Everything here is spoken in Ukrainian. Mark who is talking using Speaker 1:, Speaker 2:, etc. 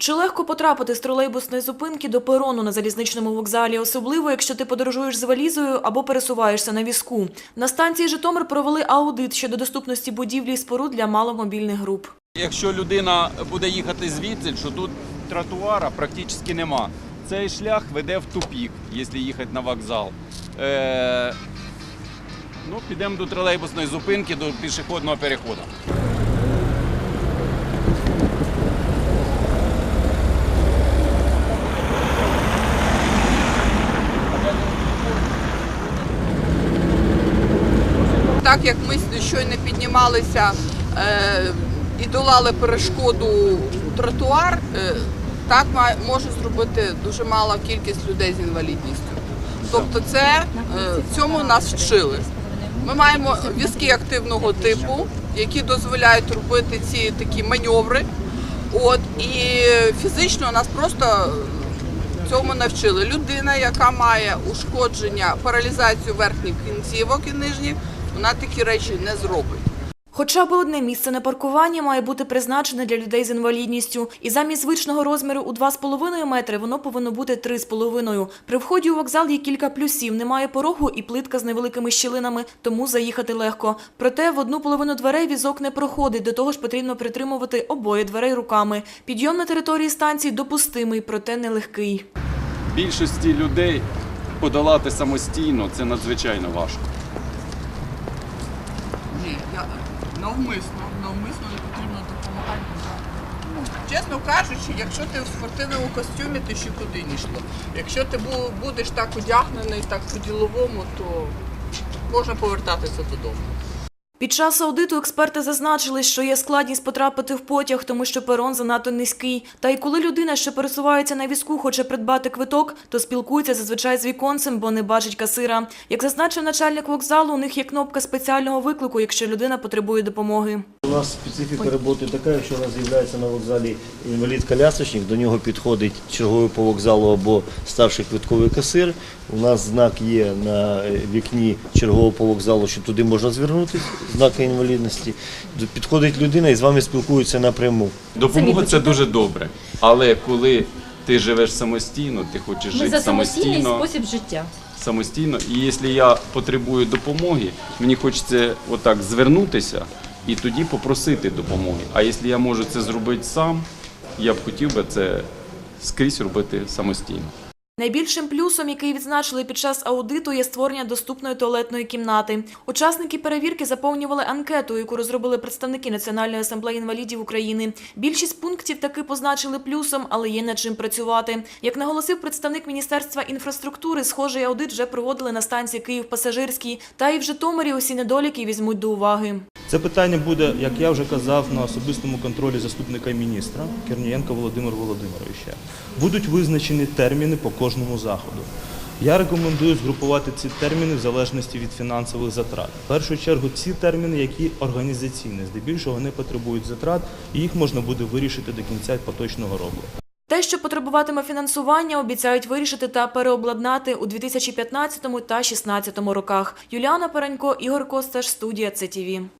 Speaker 1: Чи легко потрапити з тролейбусної зупинки до перону на залізничному вокзалі, особливо якщо ти подорожуєш з валізою або пересуваєшся на візку? На станції Житомир провели аудит щодо доступності будівлі і споруд для маломобільних груп.
Speaker 2: Якщо людина буде їхати звідси, що тут тротуара практично нема. Цей шлях веде в тупік, якщо їхати на вокзал. Е, ну, підемо до тролейбусної зупинки, до пішохідного переходу.
Speaker 3: Так як ми щойно піднімалися е, і долали перешкоду тротуар, е, так може зробити дуже мала кількість людей з інвалідністю. Тобто, це е, цьому нас вчили. Ми маємо візки активного типу, які дозволяють робити ці такі маневри. От і фізично нас просто цьому навчили. Людина, яка має ушкодження, паралізацію верхніх кінцівок і нижніх, вона такі речі не зробить.
Speaker 1: Хоча б одне місце на паркування має бути призначене для людей з інвалідністю, і замість звичного розміру у 2,5 метри воно повинно бути 3,5. При вході у вокзал є кілька плюсів. Немає порогу і плитка з невеликими щілинами, тому заїхати легко. Проте в одну половину дверей візок не проходить. До того ж потрібно притримувати обоє дверей руками. Підйом на території станції допустимий, проте нелегкий.
Speaker 2: Більшості людей подолати самостійно це надзвичайно важко.
Speaker 3: Ні, я навмисно, навмисно не потрібно допомагати. Ну, чесно кажучи, якщо ти в спортивному костюмі, ти ще куди не йшло. Якщо ти будеш так одягнений, так по-діловому, то можна повертатися додому.
Speaker 1: Під час аудиту експерти зазначили, що є складність потрапити в потяг, тому що перон занадто низький. Та й коли людина, що пересувається на візку, хоче придбати квиток, то спілкується зазвичай з віконцем, бо не бачить касира. Як зазначив начальник вокзалу, у них є кнопка спеціального виклику, якщо людина потребує допомоги.
Speaker 4: У нас специфіка роботи така, якщо у нас з'являється на вокзалі інвалід-колясочник, до нього підходить черговий по вокзалу або старший квитковий касир. У нас знак є на е, вікні чергового по вокзалу, що туди можна звернутися, знаки інвалідності. Підходить людина і з вами спілкується напряму.
Speaker 2: Допомога це дуже добре. Але коли ти живеш самостійно, ти хочеш
Speaker 5: Ми
Speaker 2: жити
Speaker 5: за самостійний
Speaker 2: самостійно.
Speaker 5: спосіб життя.
Speaker 2: самостійно. І якщо я потребую допомоги, мені хочеться отак звернутися і тоді попросити допомоги. А якщо я можу це зробити сам, я б хотів би це скрізь робити самостійно.
Speaker 1: Найбільшим плюсом, який відзначили під час аудиту, є створення доступної туалетної кімнати. Учасники перевірки заповнювали анкету, яку розробили представники Національної асамблеї інвалідів України. Більшість пунктів таки позначили плюсом, але є над чим працювати. Як наголосив представник Міністерства інфраструктури, схожий аудит вже проводили на станції Київ-Пасажирський, та і в Житомирі усі недоліки візьмуть до уваги.
Speaker 6: Це питання буде, як я вже казав, на особистому контролі заступника міністра Кернієнка Володимира Володимировича. Будуть визначені терміни по кожному заходу. Я рекомендую згрупувати ці терміни в залежності від фінансових затрат. В першу чергу ці терміни, які організаційні, здебільшого не потребують затрат, і їх можна буде вирішити до кінця поточного року.
Speaker 1: Те, що потребуватиме фінансування, обіцяють вирішити та переобладнати у 2015 та 2016 роках. Юліана Перенько, Ігор Косташ, студія ЦТВ.